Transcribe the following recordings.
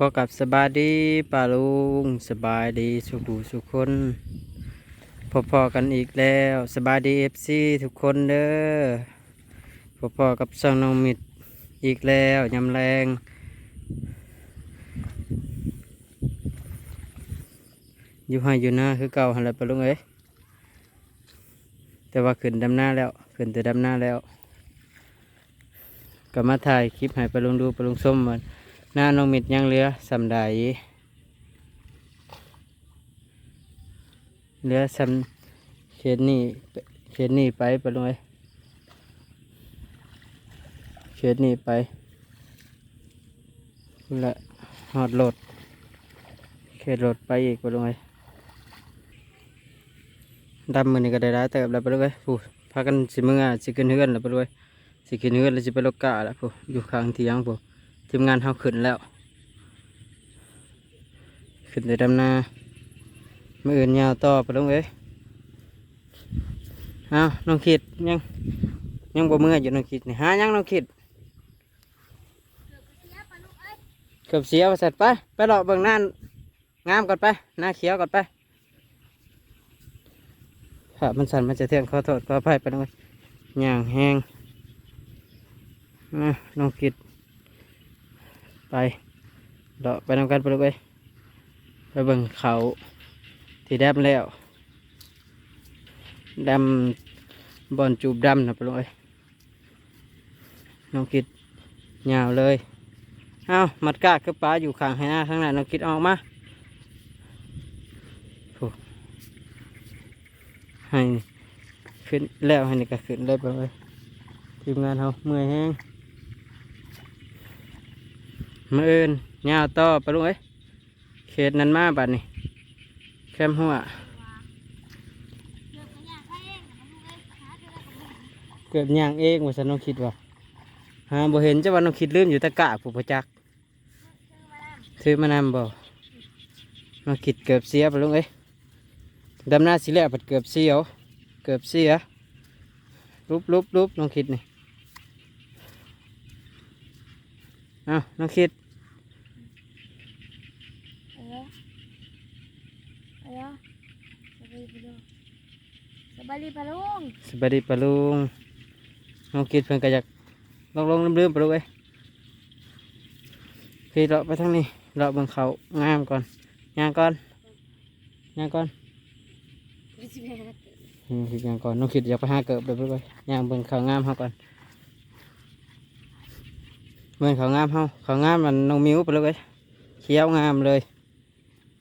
ขอกับสบายดีป่าลุงสบายดีสุขสุขคนพอๆกันอีกแล้วสบายดีเอฟซีทุกคนเด้อพอๆกับช่องน้องมิดอีกแล้วยำแรงอยู่ให้อยู่หน้าคือเก่าหันแหละป่าลุงเอ้ยแต่ว่าขึ้นดำหน้าแล้วขึ้นแต่ดำหน้าแล้วก็มาถ่ายคลิปให้ป่าลุงดูป่าลุงส้มมัน หน้าน้องมิดยังเหลือสำใดเหลือสำเขตนี่เขตนี่ไปไปเลยเขตนี่ไปและหอดรถเขตรถไปอีกไปเลยดำมือนี่ก็ได้ได้แต่กับแล้วไปเลยผู้พากันสิมึงอะสิขึ้นเฮือนแล้วไปเลยสิขึ้นเฮือนแล้วสิไปลกกะแล้วผู้อยู่ข้างเที่ยงผู้ ทีมงานเขาขึ้นแล้ว ขึ้นในดำนาไม่อื่นยาวต่อไปลงเอ้ยเอาน้องคิดยังยังบ่เมื่อยอยู่น้องคิดนี่หายังน้องคิดเกือบเสียประสัตว์ไปไปหลอกเบิ่งหน้างามก่อนไปหน้าเขียวก่อนไปครับมันสั่นมันจะเที่ยงขอโทษขออภัยไปน้องเอ้ยย่างแห้งอะน้องคิด ไปเดาไปนำกันไปเลยไปไปเบิ่งเขาที่ดมแล้วดำบอลจูบดำนะไปเลยน้องคิดยาวเลยเอามัดกากคือปลาอยู่ข้างให้หน้าข้างหน้าน้องคิดออกมาให้ขึ้นแล้วให้นี่ก็ขึ้นได้ไปเลยทีมงานเขาเมื่อยแห้ง มืออื่นยาวต่อไปลุงเอ้ยเขตนั้นมาบัดนี่แคมหัวเกิดย่างเองว่าฉันน้องคิดว่าหาบ่เห็นจะว่าน้องคิดลืมอยู่ตะกะผู้ประจักษ์ซื้อมานำบ่น้องคิดเกือบเสียไปลุงเอ้ยดำหน้าสิแล้วปัดเกือบเสียว เกือบเสียรูปรูปรูปน้องคิดนี่ เอาน้องคิด Ayo. Ayo. Sabay pa daw. Sabali pa long. สวัสดีปะลุงน้องคิดเพิ่นก็อยากลองลองลืมๆปะลุงเอ้ยพี่เลาะไปทางนี้เลาะเบิ่งเขางามก่อนย่างก่อนย่างก่อนอืมคิดย่างก่อนน้องคิดอยากไปหาเกิบเดี๋ยวไปไปย่างเบิ่งเขางามเฮาก่อน เบิ่งเขางามเฮาเขางามมันน้องมิ้วปะลุงเอ้ยเขียวงามเลย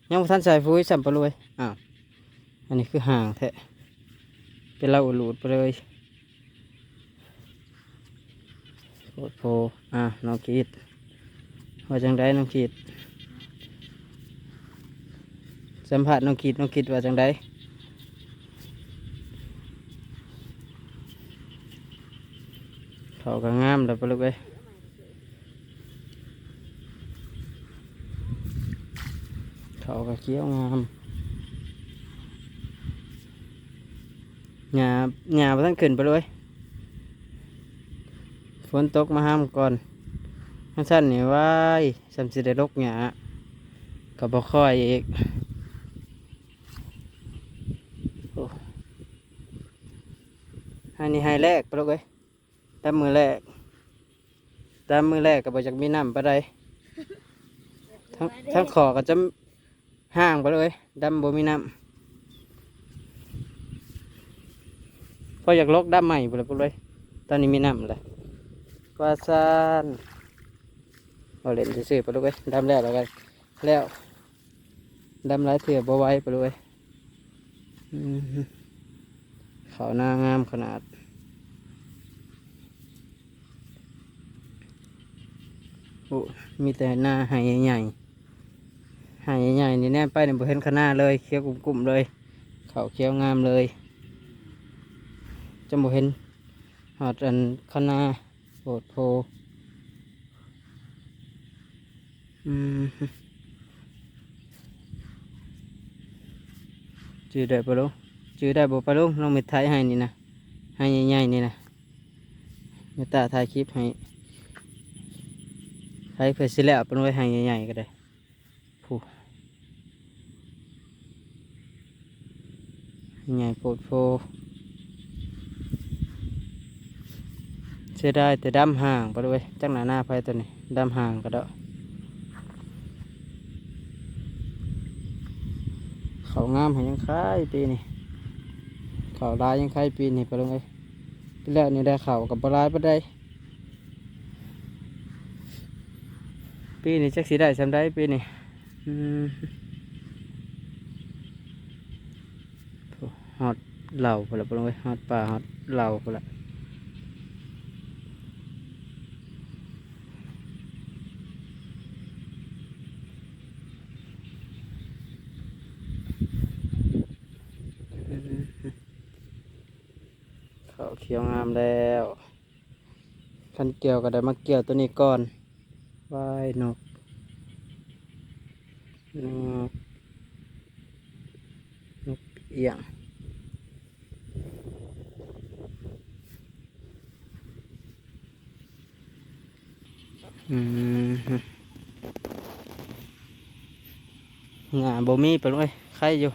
ยังบ่ทันใส่ฟุ้ยสัมปะลุยอ้าวอันนี้คือห่างแท้เป็นเราหลุดไปเลยโคตรโพอะน้องกีดว่าจังไดน้องกีดสัมผัสน้องกีดน้องกีดว่าจังไดเขาก็งามแล้วไปลูกเอ้ย เขาก็เคี้ยวงามหญ้าหญ้าบ่ทันขึ้นไปเลยฝนตกมาห้ามก่อนทั้งสั้นนี่ว้ายสำสิได้ลกหญ้าก็บ่ค่อยอีกโอ้อันนี้ให้แรกไปเลยตามมือแรกตามมือแรกก็บ่จักมีน้ำปานใดทั้งทั้งขอก็จะ ห่างไปเลยดำบ่มีน้ำพออยากลกด้ามใหม่ไปเลยปุ๊เลย ตอนนี้มีน้ำเลยปลาซานเอาเล่นซื่อไปเลยดำแล้วแล้วกันแล้วดำหลายเถื่อบ่ไว้ไปเลยเขาหน้างามขนาดโอ้มีแต่หน้าหายใหญ่ๆ หายใหญ่ๆนี่แน่ไปเนี่ยบ่เห็นขางหนาเลยเคี้ยวกลุ่มๆเลย เขาเคี้ยวงามเลยจะบ่เห็นหอดอันคณะโปดโพอืมจื้อได้ปะลุงจื้อได้บ่ปะลุงน้องมิดไทยให้นี่นะให้ใหญ่ๆนี่นะเมตตาถ่ายคลิปให้ไทยเพื่อสิแล้วเป็นไว้ให้ใหญ่ๆก็ได้ ใหญ่โพดโพเสียดายแต่ดำห่างไปเลยจังหน้าหน้าไปตัวนี้ดำห่างก็ได้เขางามห้ยังคล้ายปีนี้เขาลายยังคล้ายปีนี้ไปเลยปีแล้วนี่ได้เขากับบลายไปได้ปีนี้จักสีได้สำได้ปีนี้อืมโถ่ ฮอดเหล่าพนละปลงไปฮอดป่าฮอดเหล่าพนละอืมข้าเขียวงามแล้วคันเกี่ยวก็ได้มาเกี่ยวตัวนี้ก่อนวายนกนกนกเอียง อืมงาบ่มีไปเลยใครอยู่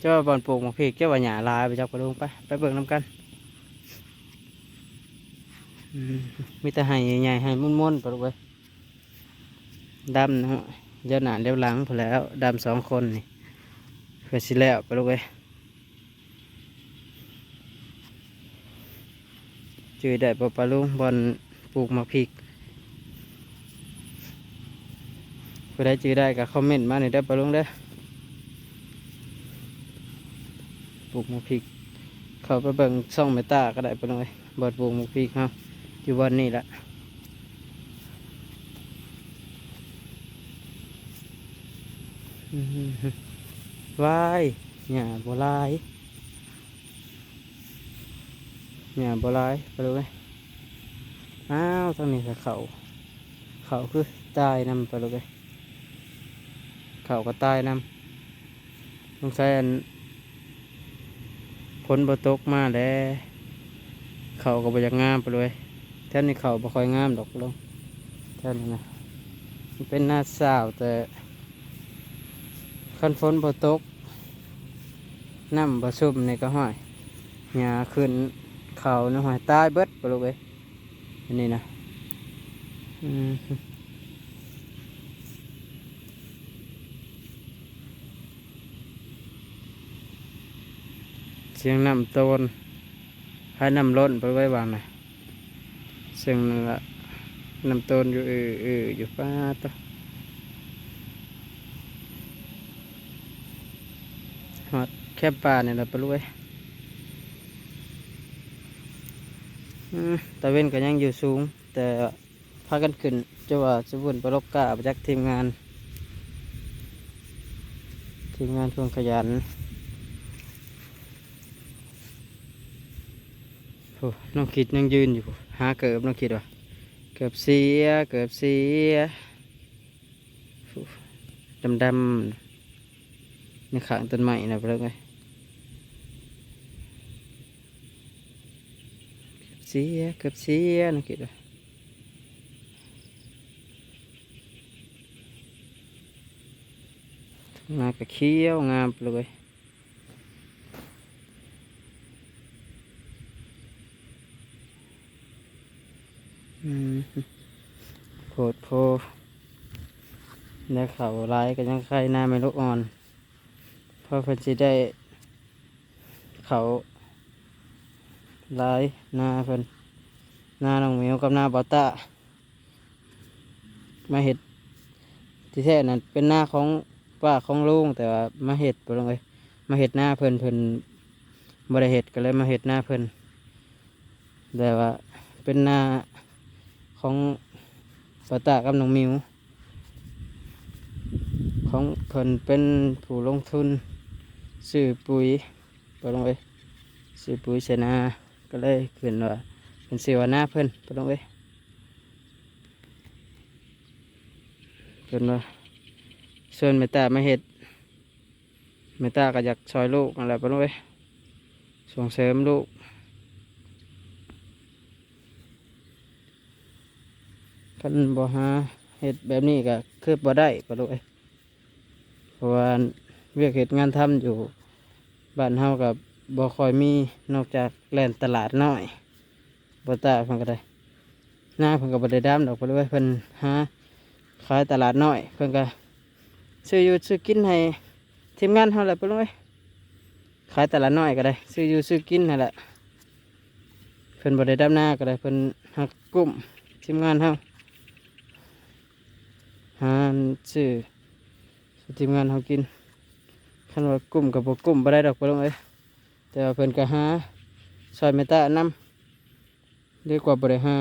เจ้าบอลปลูกมากพริกเจ้าว่าหญ้าลายไปจับกระดุงไปไปเบิ่งน้ำกันมีแต่ให้ใหญ่ๆให้มุ่นๆไปเลยดำนะฮะเจ้าหนาเลี้ยวหลังพอแล้วดำสองคนนี่เพื่อสิแล้วไปเลยจือได้ปะปะลุงบอล ลูกมากพริกผู้ใดจือได้ก็คอมเมนต์มาหน่อยได้อปะลุงเด้ปลูกมูพริก เขาไปเบิ่งช่องเมตาก็ได้ไปเลยบอดปลูกมูพริกครับอยู่วันนี้แหละวายหญ้าบัวลายหญ้าบัวลายไปดูเลย อ้าวทางนี้เขาเขาคือตายนำไปเลยเขาก็ตายนำต้องใช้อันฝนบ่ตกมาแล้วเขาก็บ่อยากงามไปเลยแท่นี้เขาบ่ค่อยงามดอกลงแท่นี้นะเป็นหน้าสาวแต่คันฝนบ่ตกน้ำบ่ซุ่มนี่ก็ห้อยหญ้าขึ้นเขานี่ห้อยตายเบิดไปเลย อันนี้นะอืมเสียงน้ำโตนให้น้ำล้นไปไว้วางนะซึ่งนั่นละน้ำโตนอยู่เออเอออยู่ป้าตวหอดแค่ป่าเนี่ยเราไปรู้ไว้อืม ตะเว้นก็ยังอยู่สูง แต่พากันขึ้นจะว่าจะวุ่นไปลบกาไปจากทีมงาน ทีมงานช่วงขยันโอ้น้องคิดยังยืนอยู่หาเกิบน้องคิดว่าเกิบเสียเกิบเสียดำดำๆในขางต้นไม้นะไปเลยไงเสียเกิบเสียน้องคิดว่างากระเขี้ยวงามเลยโพดโพได้เขาร้ายกันยังใครหน้าไม่ลุกอ่อน เพราะเพิ่นสิได้เขา ร้ายหน้าเพิ่นหน้าน้องเหมียวกับหน้าบอต้ามาเห็ดที่แท้นั่นเป็นหน้าของป้าของลุงแต่ว่ามาเห็ดไปลงเลยมาเห็ดหน้าเพิ่นเพิ่นบริเห็ดก็เลยมาเห็ดหน้าเพิ่นแต่ว่าเป็นหน้าของปาตากับน้องมิว ของเพิ่นเป็นผู้ลงทุนซื้อปุ๋ยไปลงไปซื้อปุ๋ยเสนา ก็เลยขึ้นว่าเป็นสิวนาเพิ่นไปลงไปเพิ่นว่าส่วนเมตตามาเห็ดเมตตาก็อยากซอยลูกอะไรไปลงไปส่งเสริมลูกคันบ่หาเฮ็ดแบบนี้ก็คือบ่ได้ปลูกเอ้ยเพราะว่าเวียกเฮ็ดงานทำอยู่บ้านเฮากับ บ่ค่อยมีนอกจากแล่นตลาดน้อยบ่ตาเพิ่นก็ได้หน้าเพิ่นก็บ่ได้ดำดอกปะลูกเอ้ยเพิ่นหาขายตลาดน้อยเพิ่นก็ซื้ออยู่ซื้อกินให้ทีมงานเฮาแหละปะลูกเอ้ยขายตลาดน้อยก็ได้ซื้ออยู่ซื้อกินนั่นแหละเพิ่นบ่ได้ดำหน้าก็ได้เพิ่นหักกลุ่มทีมงานเฮาหาซื้อทีมงานเฮากินคันว่ากลุ่มกับบ่กลุ่มบ่ได้ดอกบ่ลงเอ้ย แต่เพิ่นก็หาซอยเมตานำดีกว่าบ่ได้หา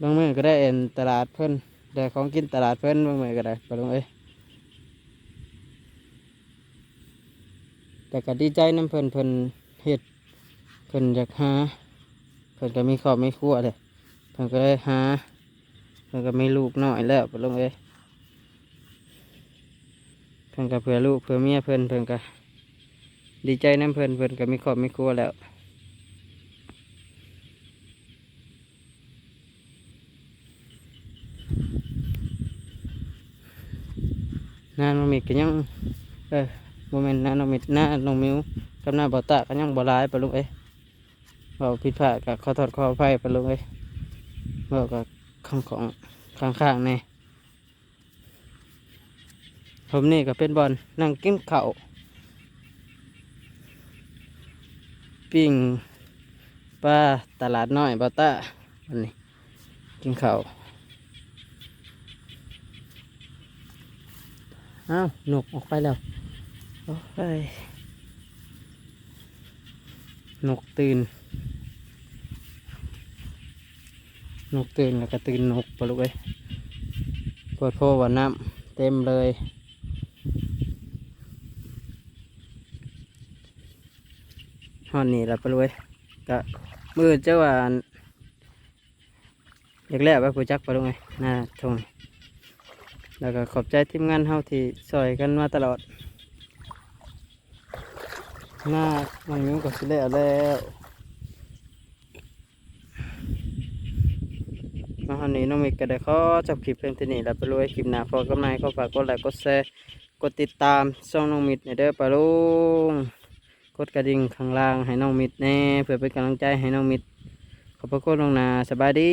บางมื้อก็ได้เอ็นตลาดเพิ่นได้ของกินตลาดเพิ่นบางมื้อก็ได้บ่ลงเอ้ยแต่ก็ดีใจนํเพิ่นเพิ่นเฮ็ดเพิ่นอยากหาเพิ่นก็มีครอบมีครัวเลยเพิ่นก็เลยหาเพิ่นก็มีลูกน้อยแล้วปลงเอ้ยเพิ่นก็เพื่อลูกเพื่อเมียเพิ่นเพิ่นก็ ดีใจน้ำเพิ่นเพิ่นก็มีครอบมีครัวแล้วนานองมิดก็ยังเออโมเมนต์นานองมิดหน้าน้องมิวกับหน้าบ่าวตาก็ยังบ่ร้ายปลุงเอ้ยเว่าผิดพลาดกับขอโทษขออภัยปลุงเอ้ยเว่ากับคำของข้างๆนี่ผมนี่ก็เป็นบอลนั่งกินข้าว ปิ้งปลาตลาดน้อยบาตาวันนี้กินข้าวอ้าวหนกออกไปแล้วโอ้ยนกตื่น นกตื่นแล้วก็ตื่นนกปลูกเอ้ยปวดโพว่าน้ำเต็มเลย หอนนี่ละปะลูกเอ้ยก็มือเจ้าว่าอยากแล้วไปผู้จักปะลูกเอ้ยหน้าทงแล้วก็ขอบใจทีมงานเฮาที่ซอยกันมาตลอดหน้ามันมิ้วกับสิแล้วแล้วมาวันนี้น้องมิกก็ได้ขอจบคลิปเพียงเท่านี้แล้วไปรว้คลิปหน้าพอกำไนก็ฝากกดไลค์กดแชร์กดติดตามช่องน้องมิดในเด้อปะลุง กดกระดิ่งข้างล่างให้น้องมิดแน่เพื่อเป็นกำลังใจให้น้องมิดขอบพระคุณลวงนาสบายดี